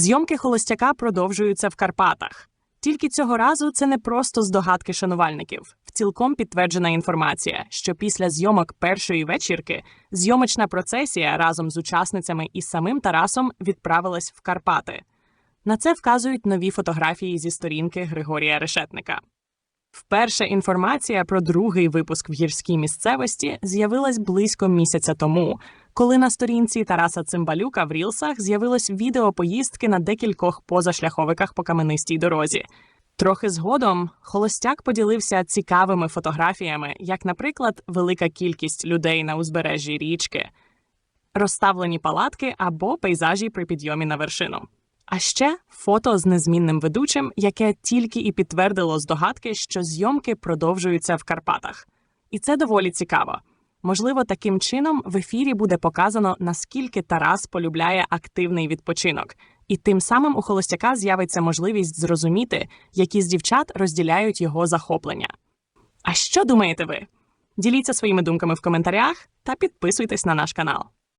Зйомки холостяка продовжуються в Карпатах. Тільки цього разу це не просто здогадки шанувальників. В цілком підтверджена інформація, що після зйомок першої вечірки зйомочна процесія разом з учасницями і самим Тарасом відправилась в Карпати. На це вказують нові фотографії зі сторінки Григорія Решетника. Вперше інформація про другий випуск в гірській місцевості з'явилась близько місяця тому, коли на сторінці Тараса Цимбалюка в Рілсах з'явилось відео поїздки на декількох позашляховиках по каменистій дорозі. Трохи згодом холостяк поділився цікавими фотографіями, як, наприклад, велика кількість людей на узбережжі річки, розставлені палатки або пейзажі при підйомі на вершину. А ще фото з незмінним ведучим, яке тільки і підтвердило здогадки, що зйомки продовжуються в Карпатах. І це доволі цікаво. Можливо, таким чином в ефірі буде показано, наскільки Тарас полюбляє активний відпочинок, і тим самим у холостяка з'явиться можливість зрозуміти, які з дівчат розділяють його захоплення. А що думаєте ви? Діліться своїми думками в коментарях та підписуйтесь на наш канал.